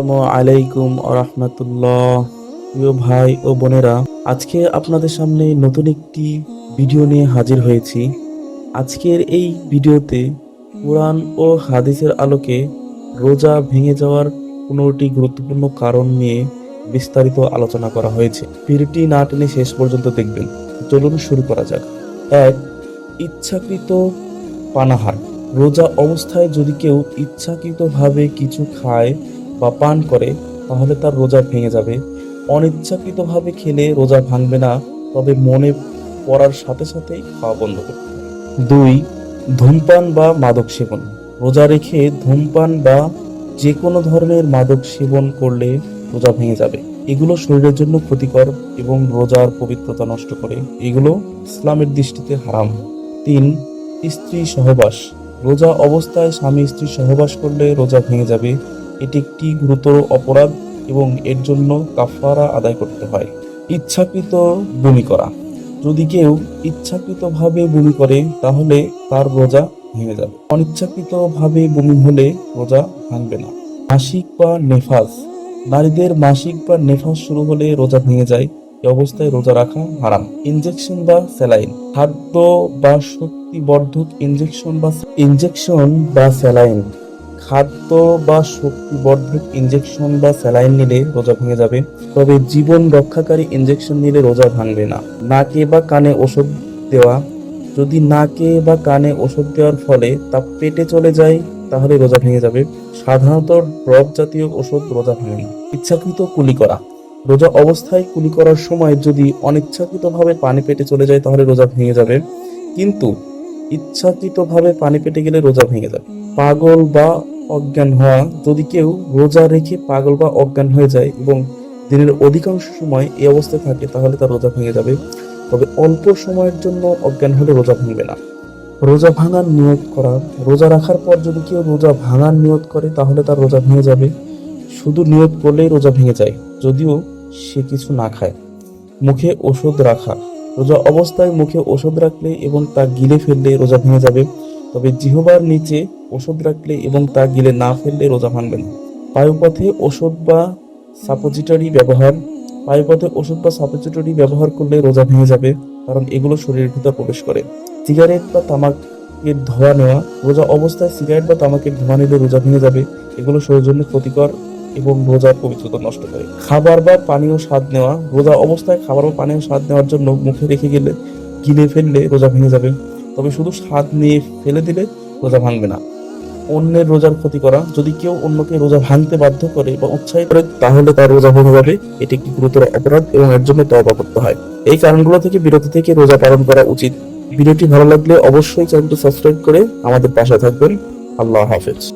আসসালামু আলাইকুম রহমতুল্লাহ। প্রিয় ভাই ও বোনেরা, আজকে আপনাদের সামনে নতুন একটি ভিডিও নিয়ে হাজির হয়েছি। আজকের এই ভিডিওতে কোরআন ও হাদিসের আলোকে রোজা ভেঙে যাওয়ার পনেরোটি গুরুত্বপূর্ণ কারণ নিয়ে বিস্তারিত আলোচনা করা হয়েছে। ভিডিওটি না টেনে শেষ পর্যন্ত দেখবেন। চলুন শুরু করা যাক। এক, ইচ্ছাকৃত পানাহার। রোজা অবস্থায় যদি কেউ ইচ্ছাকৃতভাবে কিছু খায় বা পান করে, তাহলে তার রোজা ভেঙে যাবে। অনিচ্ছাকৃতভাবে খেলে রোজা ভাঙবে না, তবে মনে পড়ার সাথে সাথেই খাওয়া বন্ধ করতে হবে। দুই, ধূমপান বা মাদক সেবন। রোজা রেখে ধূমপান বা যে কোনো ধরনের মাদক সেবন করলে রোজা ভেঙে যাবে। এগুলো শরীরের জন্য ক্ষতিকর এবং রোজার পবিত্রতা নষ্ট করে। এগুলো ইসলামের দৃষ্টিতে হারাম। তিন, স্ত্রী সহবাস। রোজা অবস্থায় স্বামী স্ত্রী সহবাস করলে রোজা ভেঙে যাবে। এটি একটি গুরুতর অপরাধ এবং এর জন্য কাফারা আদায় করতে হয়। ইচ্ছাকৃত বমি করা। যদি কেউ ইচ্ছাকৃতভাবে বমি করে, তাহলে তার রোজা ভেঙে যাবে। অনিচ্ছাকৃতভাবে বমি হলে রোজা ভাঙবে না। মাসিক বা নেফাস। নারীদের মাসিক বা নেফাস শুরু হলে রোজা ভেঙে যায়। এই অবস্থায় রোজা রাখা হারাম। ইনজেকশন বা স্যালাইন। খাদ্য বা শক্তিবর্ধক ইনজেকশন বা ইনজেকশন বা স্যালাইন। খাদ্য বা শক্তিবর্ধক ইনজেকশন বা স্যালাইন নিলে রোজা ভেঙে যাবে। তবে জীবন রক্ষাকারী ইনজেকশন নিলে রোজা ভাঙবে না। নাকে বা কানে ওষুধ দেওয়া, যদি নাকে বা কানে ওষুধ দেওয়ার ফলে তা পেটে চলে যায়, তাহলে রোজা ভেঙে যাবে। সাধারণত ড্রপ জাতীয় ওষুধ রোজা ভাঙে না। ইচ্ছাকৃত কুলি করা। রোজা অবস্থায় কুলি করার সময় যদি অনিচ্ছাকৃতভাবে পানি পেটে চলে যায়, তাহলে রোজা ভেঙে যাবে। কিন্তু ইচ্ছাকৃতভাবে পানি পেটে গেলে রোজা ভেঙে যাবে। পাগল বা অজ্ঞান হওয়া, যদি কেউ রোজা রেখে পাগল বা অজ্ঞান হয়ে যায় এবং দিনের অধিকাংশ সময় এই অবস্থায় থাকে, তাহলে তার রোজা ভেঙে যাবে। তবে অল্প সময়ের জন্য অজ্ঞান হলে রোজা ভাঙবে না। রোজা ভাঙার নিয়ত করা, রোজা রাখার পর যদি কেউ রোজা ভাঙার নিয়ত করে, তাহলে তার রোজা ভেঙে যাবে। শুধু নিয়ত করলেই রোজা ভেঙে যায়, যদিও সে কিছু না খায়। মুখে ওষুধ রাখা, রোজা অবস্থায় মুখে ওষুধ রাখলে এবং তা গিলে ফেললে রোজা ভেঙে যাবে। তবে জিহবার নিচে ওষুধ রাখলে এবং তা গিলে না ফেললে রোজা ভাঙবে না। বায়ুপথে ওষুধ বা সাপোজিটরি ব্যবহার বায়ুপথে ওষুধ বা সাপোজিটরি ব্যবহার করলে রোজা ভেঙে যাবে, কারণ এগুলো শরীরের ভিতর প্রবেশ করে। সিগারেট বা তামাকের ধোঁয়া নেওয়া, রোজা অবস্থায় সিগারেট বা তামাকের ধোঁয়া নিলে রোজা ভেঙে যাবে। এগুলো শরীরের জন্য ক্ষতিকর এবং রোজার পবিত্রতা নষ্ট করে। খাবার বা পানীয় স্বাদ নেওয়া, রোজা অবস্থায় খাবার বা পানীয় স্বাদ নেওয়ার জন্য মুখে রেখে গেলে, গিলে ফেললে রোজা ভেঙে যাবে। তবে শুধু স্বাদ নিয়ে ফেলে দিলে রোজা ভাঙবে না। অন্যের রোজার ক্ষতি করা, যদি কেউ অন্যকে রোজা ভাঙতে বাধ্য করে বা উৎসাহিত করে, তাহলে তার রোজা ভেঙে যাবে এটি একটি গুরুতর অপরাধ এবং এর জন্য তবা করতে হয়। এই কারণগুলো থেকে বিরত থেকে রোজা পালন করা উচিত। ভিডিওটি ভালো লাগলে অবশ্যই চ্যানেলটি সাবস্ক্রাইব করে আমাদের পাশে থাকবেন। আল্লাহ হাফেজ।